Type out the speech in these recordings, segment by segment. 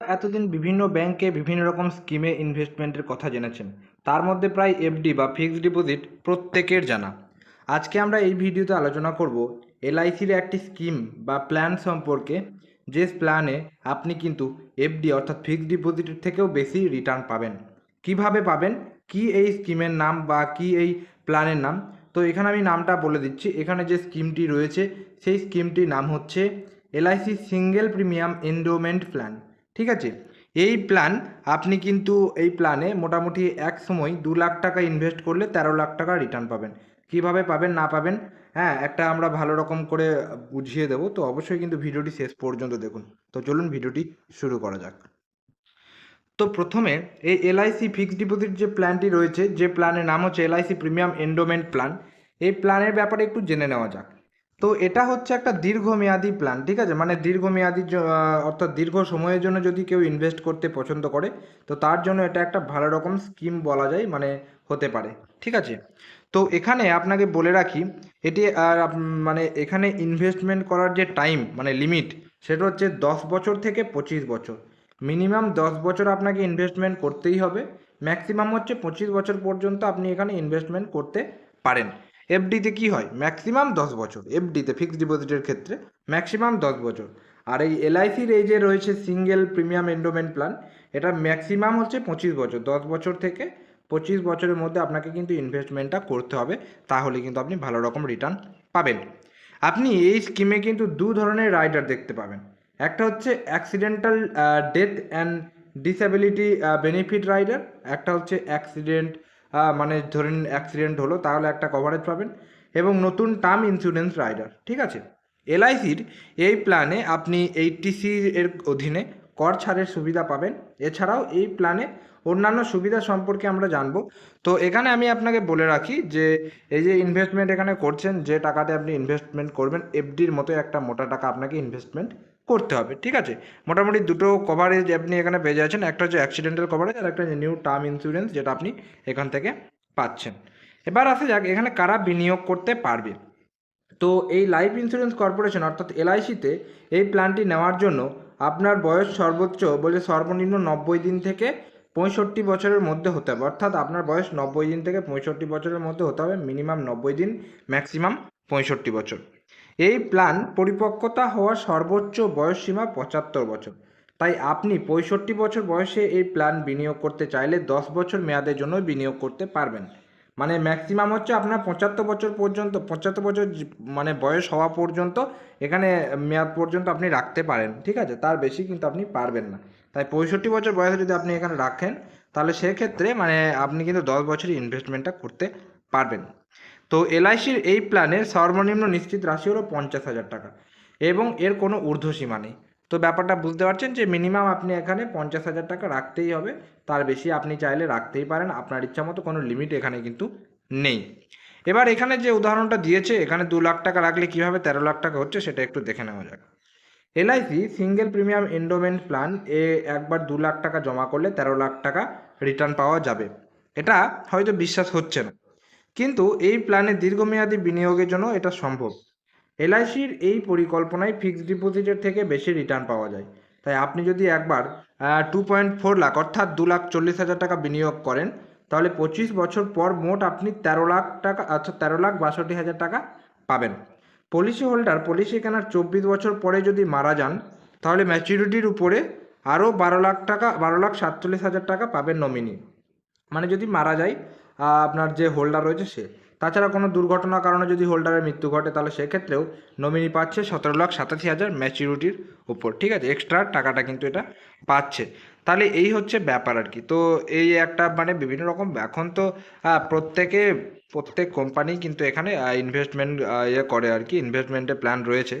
এতদিন বিভিন্ন ব্যাংকে বিভিন্ন রকম স্কিমে ইনভেস্টমেন্টের কথা জেনেছেন। তার মধ্যে প্রায় এফডি বা ফিক্সড ডিপোজিট প্রত্যেকের জানা। আজকে আমরা এই ভিডিওতে আলোচনা করব এলআইসির একটি স্কিম বা প্ল্যান সম্পর্কে। যে প্ল্যানে আপনি কিন্তু এফডি অর্থাৎ ফিক্সড ডিপোজিটের থেকেও বেশি রিটার্ন পাবেন। কীভাবে পাবেন? কি এই স্কিমের নাম বা কি এই প্ল্যানের নাম? তো এখানে আমি নামটা বলে দিচ্ছি। এখানে যে স্কিমটি রয়েছে, সেই স্কিমটির নাম হচ্ছে LIC single premium endowment plan ঠিক আছে? এই প্ল্যান আপনি কিন্তু এই প্ল্যানে মোটামুটি এক সময় দু লাখ টাকা ইনভেস্ট করলে তেরো লাখ টাকা রিটার্ন পাবেন। কীভাবে পাবেন, না পাবেন হ্যাঁ একটা আমরা ভালো রকম করে বুঝিয়ে দেবো। তো অবশ্যই কিন্তু ভিডিওটি শেষ পর্যন্ত দেখুন। তো চলুন ভিডিওটি শুরু করা যাক। তো প্রথমে এই এলআইসি ফিক্সড ডিপোজিট যে প্ল্যানটি রয়েছে, যে প্ল্যানের নাম হচ্ছে এলআইসি প্রিমিয়াম এন্ডোমেন্ট প্ল্যান এই প্ল্যানের ব্যাপারে একটু জেনে নেওয়া যাক। তো এটা হচ্ছে একটা দীর্ঘমেয়াদী প্ল্যান ঠিক আছে? মানে দীর্ঘমেয়াদী অর্থাৎ দীর্ঘ সময়ের জন্য যদি কেউ ইনভেস্ট করতে পছন্দ করে, তো তার জন্য এটা একটা ভালো রকম স্কিম বলা যায় মানে হতে পারে, ঠিক আছে? তো এখানে আপনাকে বলে রাখি, এটি আর মানে এখানে ইনভেস্টমেন্ট করার যে টাইম মানে লিমিট সেটা হচ্ছে দশ বছর থেকে পঁচিশ বছর। মিনিমাম দশ বছর আপনাকে ইনভেস্টমেন্ট করতেই হবে ম্যাক্সিমাম হচ্ছে পঁচিশ বছর পর্যন্ত আপনি এখানে ইনভেস্টমেন্ট করতে পারেন। এফডিতে কি হয়? ম্যাক্সিমাম দশ বছর। এফডিতে ফিক্সড ডিপোজিটের ক্ষেত্রে ম্যাক্সিমাম দশ বছর। আর এই এলআইসির এই যে রয়েছে সিঙ্গেল প্রিমিয়াম এন্ডোমেন্ট প্ল্যান এটা ম্যাক্সিমাম হচ্ছে পঁচিশ বছর। দশ বছর থেকে পঁচিশ বছরের মধ্যে আপনাকে কিন্তু ইনভেস্টমেন্টটা করতে হবে। তাহলে কিন্তু আপনি ভালো রকম রিটার্ন পাবেন। আপনি এই স্কিমে কিন্তু দু ধরনের রাইডার দেখতে পাবেন। একটা হচ্ছে accidental death and disability benefit rider একটা হচ্ছে অ্যাক্সিডেন্ট মানে ধরেন অ্যাক্সিডেন্ট হলো, তাহলে একটা কভারেজ পাবেন এবং নতুন টার্ম ইন্স্যুরেন্স রাইডার ঠিক আছে? এলআইসির এই প্ল্যানে আপনি এইটিসি এর অধীনে কর ছাড়ের সুবিধা পাবেন। এছাড়াও এই প্ল্যানে অন্যান্য সুবিধা সম্পর্কে আমরা জানব। তো এখানে আমি আপনাকে বলে রাখি যে, এই যে ইনভেস্টমেন্ট এখানে করছেন, যে টাকাতে আপনি ইনভেস্টমেন্ট করবেন এফডির মতো একটা মোটা টাকা আপনাকে ইনভেস্টমেন্ট করতে হবে, ঠিক আছে? মোটামুটি দুটো কভারেজ আপনি এখানে পেয়ে যাচ্ছেন, একটা হচ্ছে অ্যাক্সিডেন্টাল কভারেজ আর একটা নিউ টার্ম ইন্স্যুরেন্স যেটা আপনি এখান থেকে পাচ্ছেন। এবার আসা যাক, এখানে কারা বিনিয়োগ করতে পারবে? তো এই লাইফ ইন্স্যুরেন্স কর্পোরেশন অর্থাৎ এলআইসিতে এই প্ল্যানটি নেওয়ার জন্য আপনার বয়স সর্বোচ্চ বলে সর্বনিম্ন নব্বই দিন থেকে পঁয়ষট্টি বছরের মধ্যে হতে হবে। অর্থাৎ আপনার বয়স নব্বই দিন থেকে পঁয়ষট্টি বছরের মধ্যে হতে হবে মিনিমাম নব্বই দিন ম্যাক্সিমাম পঁয়ষট্টি বছর। এই প্ল্যান পরিপক্কতা হওয়ার সর্বোচ্চ বয়স সীমা পঁচাত্তর বছর। তাই আপনি পঁয়ষট্টি বছর বয়সে এই প্ল্যান বিনিয়োগ করতে চাইলে দশ বছর মেয়াদের জন্য বিনিয়োগ করতে পারবেন। মানে ম্যাক্সিমাম হচ্ছে আপনার পঁচাত্তর বছর পর্যন্ত, পঁচাত্তর বছর মানে বয়স হওয়া পর্যন্ত এখানে মেয়াদ পর্যন্ত আপনি রাখতে পারেন, ঠিক আছে? তার বেশি কিন্তু আপনি পারবেন না। তাই পঁয়ষট্টি বছর বয়সে যদি আপনি এখানে রাখেন, তাহলে সেক্ষেত্রে মানে আপনি কিন্তু দশ বছরই ইনভেস্টমেন্টটা করতে পারবেন। তো এলআইসির এই প্ল্যানের সর্বনিম্ন নিশ্চিত রাশি হলো পঞ্চাশ হাজার টাকা এবং এর কোনো ঊর্ধ্বসীমা নেই। তো ব্যাপারটা বুঝতে পারছেন যে মিনিমাম আপনি এখানে পঞ্চাশ হাজার টাকা রাখতেই হবে, তার বেশি আপনি চাইলে রাখতেই পারেন, আপনার ইচ্ছা মতো কোনো লিমিট এখানে কিন্তু নেই। এবার এখানে যে উদাহরণটা দিয়েছে, এখানে দু লাখ টাকা রাখলে কীভাবে তেরো লাখ টাকা হচ্ছে সেটা একটু দেখে নেওয়া যাক। LIC single premium endowment plan এ একবার দু লাখ টাকা জমা করলে তেরো লাখ টাকা রিটার্ন পাওয়া যাবে। এটা হয়তো বিশ্বাস হচ্ছে না। কিন্তু এই প্ল্যানে দীর্ঘমেয়াদী বিনিয়োগের জন্য এটা সম্ভব। এলআইসির এই পরিকল্পনায় ফিক্সড ডিপোজিটের থেকে বেশি রিটার্ন পাওয়া যায়। তাই আপনি যদি একবার টু পয়েন্ট ফোর লাখ অর্থাৎ দু লাখ চল্লিশ হাজার টাকা বিনিয়োগ করেন, তাহলে পঁচিশ বছর পর মোট আপনি তেরো লাখ টাকা অর্থাৎ তেরো লাখ বাষট্টি হাজার টাকা পাবেন। পলিসি হোল্ডার পলিসি কেনার চব্বিশ বছর পরে যদি মারা যান, তাহলে ম্যাচুরিটির উপরে আরও বারো লাখ টাকা, বারো লাখ সাতচল্লিশ হাজার টাকা পাবেন নমিনি মানে যদি মারা যায় আপনার যে হোল্ডার রয়েছে সে। তাছাড়া কোনো দুর্ঘটনার কারণে যদি হোল্ডারের মৃত্যু ঘটে তাহলে সেক্ষেত্রেও নমিনি পাচ্ছে সতেরো লাখ সাতাশি হাজার ম্যাচিউরিটির উপর। ঠিক আছে? এক্সট্রা টাকাটা কিন্তু এটা পাচ্ছে। তাহলে এই হচ্ছে ব্যাপার আর কি। তো এই একটা মানে বিভিন্ন রকম এখন তো প্রত্যেকে প্রত্যেক কোম্পানি কিন্তু এখানে ইনভেস্টমেন্ট ইয়ে করে আর কি। ইনভেস্টমেন্টের প্ল্যান রয়েছে।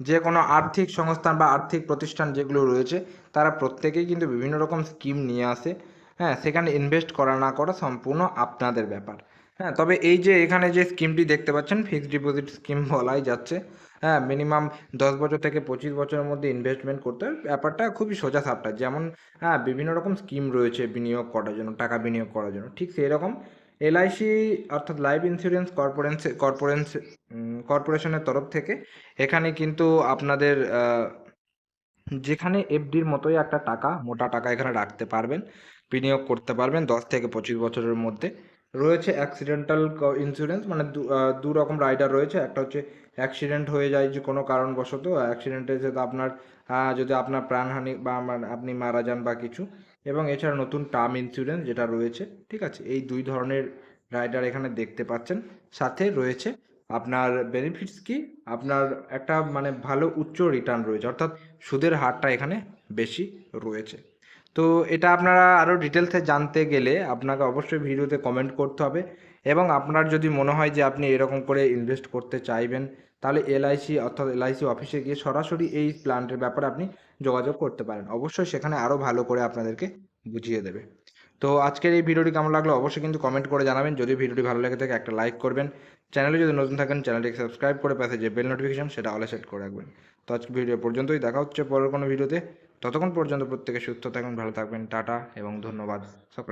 যে কোনো আর্থিক সংস্থান বা আর্থিক প্রতিষ্ঠান যেগুলো রয়েছে তারা প্রত্যেকেই কিন্তু বিভিন্ন রকম স্কিম নিয়ে আসে। হ্যাঁ সেখানে ইনভেস্ট করা না করা সম্পূর্ণ আপনাদের ব্যাপার। হ্যাঁ তবে এই যে এখানে যে স্কিমটি দেখতে পাচ্ছেন ফিক্সড ডিপোজিট স্কিম বলাই যাচ্ছে। হ্যাঁ মিনিমাম দশ বছর থেকে পঁচিশ বছরের মধ্যে ইনভেস্টমেন্ট করতে হবে। ব্যাপারটা খুবই সোজা সাপটা। যেমন হ্যাঁ বিভিন্ন রকম স্কিম রয়েছে বিনিয়োগ করার জন্য, টাকা বিনিয়োগ করার জন্য। ঠিক সেই রকম এলআইসি অর্থাৎ লাইফ ইন্স্যুরেন্স কর্পোরেন্স কর্পোরেন্স কর্পোরেশনের তরফ থেকে এখানে কিন্তু আপনাদের যেখানে এফডির মতোই একটা টাকা, মোটা টাকা এখানে রাখতে পারবেন। বিনিয়োগ করতে পারবেন দশ থেকে পঁচিশ বছরের মধ্যে। রয়েছে অ্যাক্সিডেন্টাল ইন্স্যুরেন্স মানে দু রকম রাইডার রয়েছে। একটা হচ্ছে অ্যাক্সিডেন্ট হয়ে যায় যে কোনো কারণবশত অ্যাক্সিডেন্টে যদি আপনার যদি আপনার প্রাণহানি বা আপনি মারা যান বা কিছু। এবং এছাড়া নতুন টার্ম ইন্স্যুরেন্স যেটা রয়েছে, ঠিক আছে? এই দুই ধরনের রাইডার এখানে দেখতে পাচ্ছেন। সাথে রয়েছে আপনার বেনিফিটস কি? আপনার একটা মানে ভালো উচ্চ রিটার্ন রয়েছে, অর্থাৎ সুদের হারটা এখানে বেশি রয়েছে। তো এটা আপনারা আরও ডিটেলসে জানতে গেলে আপনাকে অবশ্যই ভিডিওতে কমেন্ট করতে হবে এবং আপনার যদি মনে হয় যে আপনি এরকম করে ইনভেস্ট করতে চাইবেন, তাহলে এলআইসি অর্থাৎ এলআইসি অফিসে গিয়ে সরাসরি এই প্ল্যানটির ব্যাপারে আপনি যোগাযোগ করতে পারেন। অবশ্যই সেখানে আরও ভালো করে আপনাদেরকে বুঝিয়ে দেবে। তো আজকের এই ভিডিওটি কেমন লাগল অবশ্যই কিন্তু কমেন্ট করে জানাবেন। যদি ভিডিওটি ভালো লেগে থাকে একটা লাইক করবেন। চ্যানেলে যদি নতুন থাকেন চ্যানেলটিকে সাবস্ক্রাইব করে পাশে যে বেল নোটিফিকেশন সেটা অলে সেট করে রাখবেন। তো আজকে ভিডিও পর্যন্তই। দেখা হচ্ছে পরের কোনো ভিডিওতে। ততক্ষণ পর্যন্ত প্রত্যেকে সুস্থ থাকবেন ভালো থাকবেন টাটা এবং ধন্যবাদ সকল